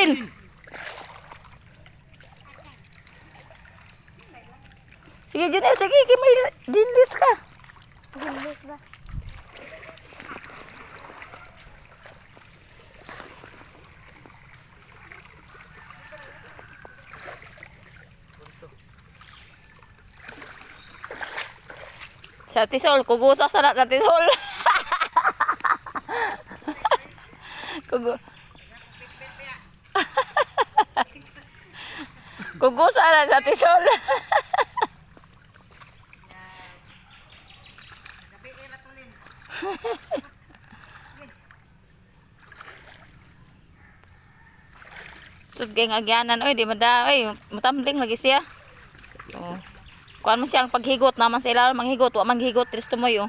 Junel. Sige, Junel. Sige, may dinlis ka. Gilis ba? Sa tisol, kugusa sa na sa tisol. Kugu Kugusa na sa tisol. Sugay nga agyanan, oy, di mada, oy, matambling lagi siya. Oh. Kuan mo siyang paghigot naman sa ilalim manghigot, wa manghigot, tristo mo yo.